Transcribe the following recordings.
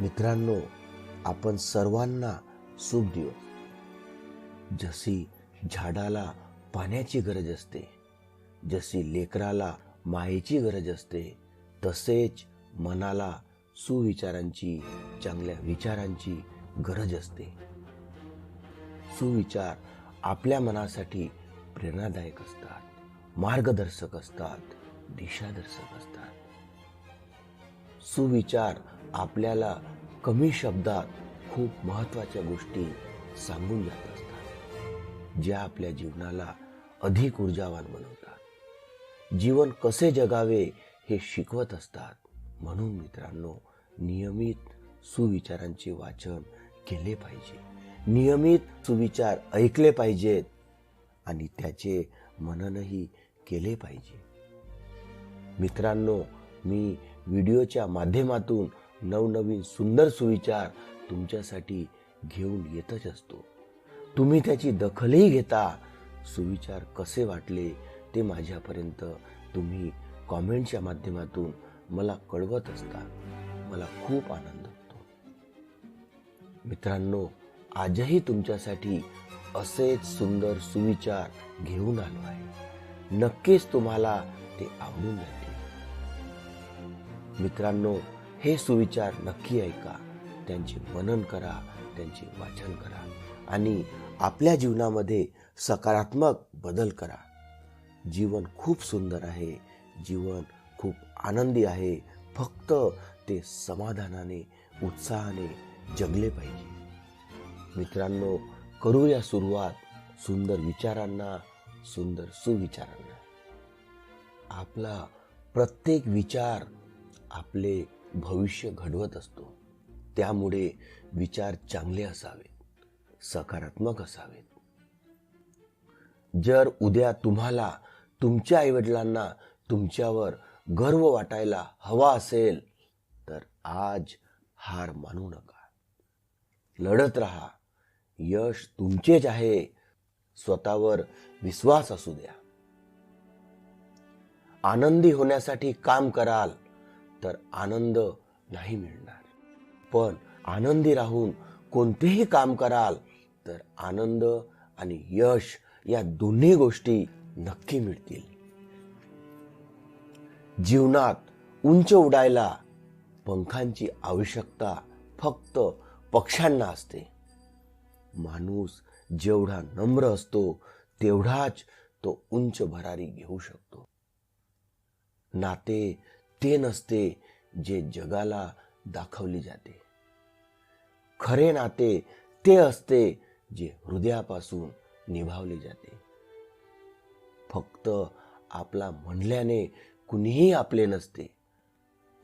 मित्रांनो आपण सर्वांना सुख देऊ. जशी झाडाला पाण्याची गरज असते जशी लेकराला मायेची गरज असते तसेच मनाला सुविचारांची चांगल्या विचारांची गरज असते. सुविचार आपल्या मनासाठी प्रेरणादायक असतात मार्गदर्शक असतात दिशादर्शक असतात. सुविचार आपल्याला कमी शब्दात खूप महत्त्वाच्या गोष्टी सांगून जात असतात ज्या आपल्या जीवनाला अधिक ऊर्जावान बनवतात. जीवन कसे जगावे हे शिकवत असतात. म्हणून मित्रांनो नियमित सुविचारांचे वाचन केले पाहिजे. नियमित सुविचार ऐकले पाहिजेत आणि त्याचे मननही केले पाहिजे. मित्रांनो मी व्हिडिओच्या माध्यमातून नवनवीन सुंदर सुविचार तुमच्यासाठी घेऊन येतच असतो. तुम्ही त्याची दखलही घेता. सुविचार कसे वाटले ते माझ्यापर्यंत तुम्ही कॉमेंटच्या माध्यमातून मला कळवत असता. मला खूप आनंद होतो. मित्रांनो आजही तुमच्यासाठी असेच सुंदर सुविचार घेऊन आलो आहे. नक्कीच तुम्हाला ते आवडून जाईल. मित्रांनो हे सुविचार नक्की ऐका. त्यांचे मनन करा त्यांचे वाचन करा आणि आपल्या जीवनामध्ये सकारात्मक बदल करा. जीवन खूप सुंदर आहे जीवन खूप आनंदी आहे फक्त ते समाधानाने उत्साहाने जगले पाहिजे. मित्रांनो करूया सुरुवात सुंदर विचारांना सुंदर सुविचारांना. आपला प्रत्येक विचार आपले भविष्य घडवत असतो. त्यामुळे विचार चांगले असावेत सकारात्मक असावेत. जर उद्या तुम्हाला तुमच्या आईवडिलांना तुमच्यावर गर्व वाटायला हवा असेल तर आज हार मानू नका. लढत राहा. यश तुमचेच आहे. स्वतःवर विश्वास असू द्या. आनंदी होण्यासाठी काम कराल. तर आनंद नाही मिळणार. पण आनंदी राहून कोणतेही काम कराल तर आनंद आणि यश या दोन्ही गोष्टी नक्की मिळतील. जीवनात उंच उडायला पंखांची आवश्यकता फक्त पक्ष्यांना असते. माणूस जेवढा नम्र असतो तेवढाच तो उंच भरारी घेऊ शकतो. नाते ते नसते जे जगाला दाखवली जाते. खरे नाते ते असते जे हृदयापासून निभावले जाते. फक्त आपला म्हणल्याने कुणीही आपले नसते.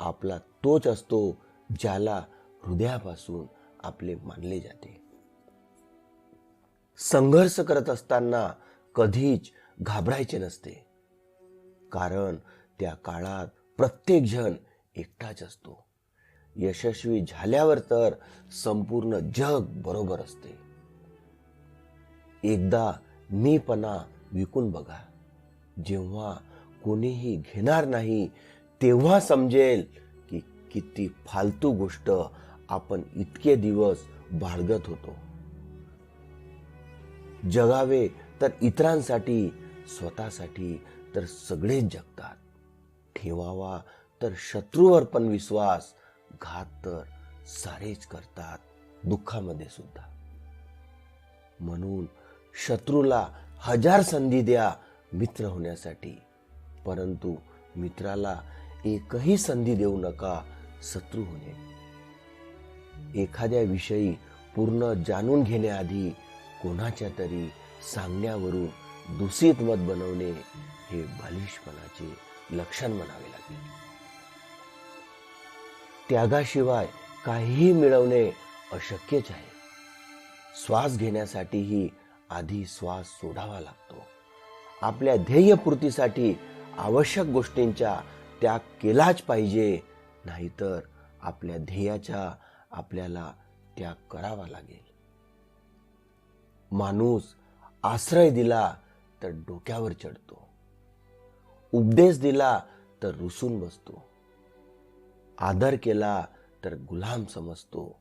आपला तोच असतो ज्याला हृदयापासून आपले मानले जाते. संघर्ष करत असताना कधीच घाबरायचे नसते. कारण त्या काळात प्रत्येक जण एकटाच असतो. यशस्वी झाल्यावर तर संपूर्ण जग बरोबर असते. एकदा मीपणा विकून बघा. जेव्हा कोणीही घेणार नाही तेव्हा समजेल की किती फालतू गोष्ट आपण इतके दिवस बाळगत होतो. जगावे तर इतरांसाठी स्वतःसाठी तर सगळेच जगतात. ठेवावा. तर शत्रूवर पण विश्वास घात तर सारेच करतात दुःखामध्ये सुद्धा. म्हणून शत्रूला हजार संधी द्या मित्र होण्यासाठी. परंतु मित्राला एकही संधी देऊ नका शत्रू होणे. एखाद्या विषयी पूर्ण जाणून घेण्याआधी कोणाच्या तरी सांगण्यावरून दूषित मत बनवणे हे बालिशपणाचे लक्षण म्हणावे लागेल. त्यागाशिवाय काहीही मिळवणे अशक्यच आहे. श्वास घेण्यासाठीही आधी श्वास सोडावा लागतो. आपल्या ध्येयपूर्तीसाठी आवश्यक गोष्टींचा त्याग केलाच पाहिजे नाहीतर आपल्या ध्येयाचा आपल्याला त्याग करावा लागेल. माणूस आश्रय दिला तर डोक्यावर चढतो. उपदेश दिला तर रुसून बसतो. आदर केला तर गुलाम समजतो.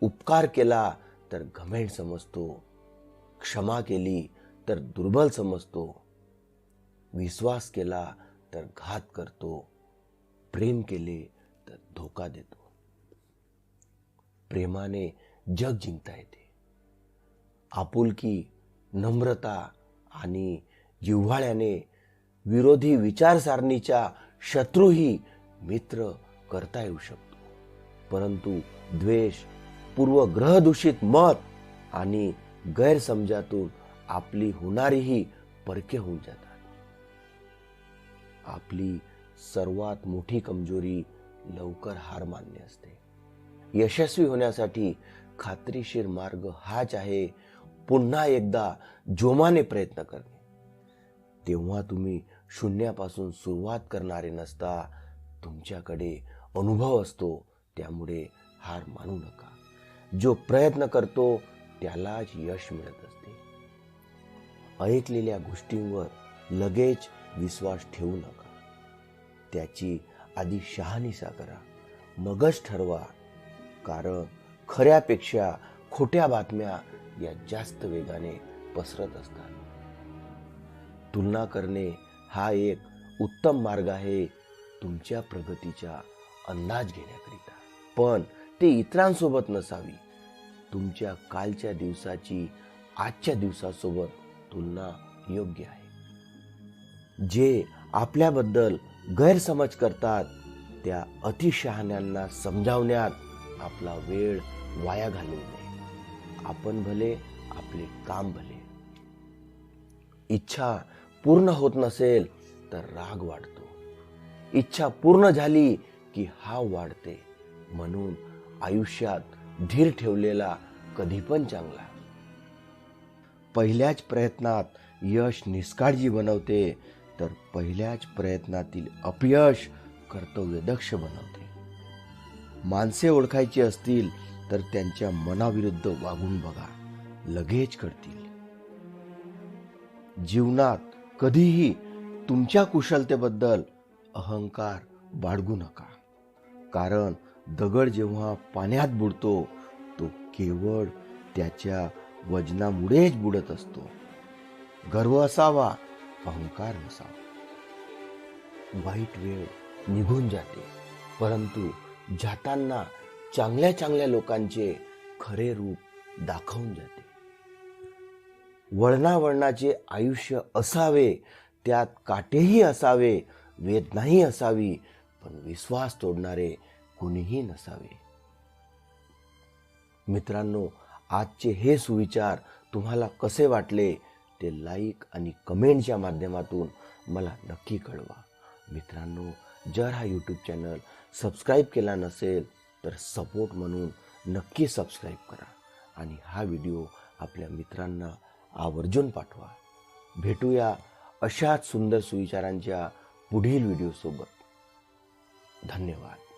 उपकार केला तर घमेंड समजतो. क्षमा केली तर दुर्बल समजतो. विश्वास केला तर घात करतो. प्रेम केले तर धोका देतो. प्रेमाने जग जिंकता येते. आपुलकी नम्रता आणि जिव्हाळ्याने विरोधी विचारसारणीच्या शत्रूही मित्र करता येऊ शकतो. परंतु द्वेष पूर्वग्रहदूषित मत आणि गैरसमजातून आपली होणारीही परके होऊन जातात. आपली सर्वात मोठी कमजोरी लवकर हार मानणे असते. यशस्वी होण्यासाठी खात्रीशीर मार्ग हाच आहे पुन्हा एकदा जोमाने प्रयत्न करणे. तेव्हा तुम्ही शून्यापासून सुरुवात करणारे नसता. तुमच्याकडे अनुभव असतो त्यामुळे हार मानू नका. जो प्रयत्न करतो त्यालाच यश मिळत असते. ऐकलेल्या गोष्टींवर लगेच विश्वास ठेवू नका. त्याची आधी शहानिशा करा. मगच ठरवा. कारण खऱ्यापेक्षा खोट्या बातम्या या जास्त वेगाने पसरत असतात. तुलना करणे हा एक उत्तम मार्ग आहे तुमच्या प्रगतीचा अंदाज घेण्याकरिता. पण ते इतरांसोबत नसावी. तुमच्या कालच्या दिवसाची आजच्या दिवसासोबत तुलना योग्य आहे. जे आपल्याबद्दल गैरसमज करतात त्या अतिशहाण्यांना समजावण्यात आपला वेळ वाया घालवू नये. आपण भले आपले काम भले. इच्छा पूर्ण होत नसेल तर राग वाढतो. इच्छा पूर्ण झाली की हाव वाढते. म्हणून आयुष्यात धीर ठेवलेला कधी पण चांगला. पहिल्याच प्रयत्नात यश निष्काळजी बनवते तर पहिल्याच प्रयत्नातील अपयश कर्तव्यदक्ष बनवते. माणसे ओळखायची असतील तर त्यांच्या मनाविरुद्ध वागून बघा. लगेच कळतील. जीवनात कधीही तुमच्या कुशलतेबद्दल अहंकार बाळगू नका. कारण दगड जेव्हा पाण्यात बुडतो तो केवळ त्याच्या वजनामुळेच बुडत असतो. गर्व असावा अहंकार नसावा. वाईट वेळ निघून जाते. परंतु जाताना चांगल्या चांगल्या लोकांचे खरे रूप दाखवून जाते. वळणावळणाचे आयुष्य असावे त्यात काटेही असावे वेदनाही असावी पण विश्वास तोडणारे कुणीही नसावे. मित्रांनो आजचे हे सुविचार तुम्हाला कसे वाटले ते लाईक आणि कमेंटच्या माध्यमातून मला नक्की कळवा. मित्रांनो जर हा यूट्यूब चॅनल सबस्क्राईब केला नसेल तर सपोर्ट म्हणून नक्की सबस्क्राईब करा आणि हा व्हिडिओ आपल्या मित्रांना आवर्जून पाठवा. भेटूया अशाच सुंदर सुविचारांच्या पुढील व्हिडिओसोबत. धन्यवाद.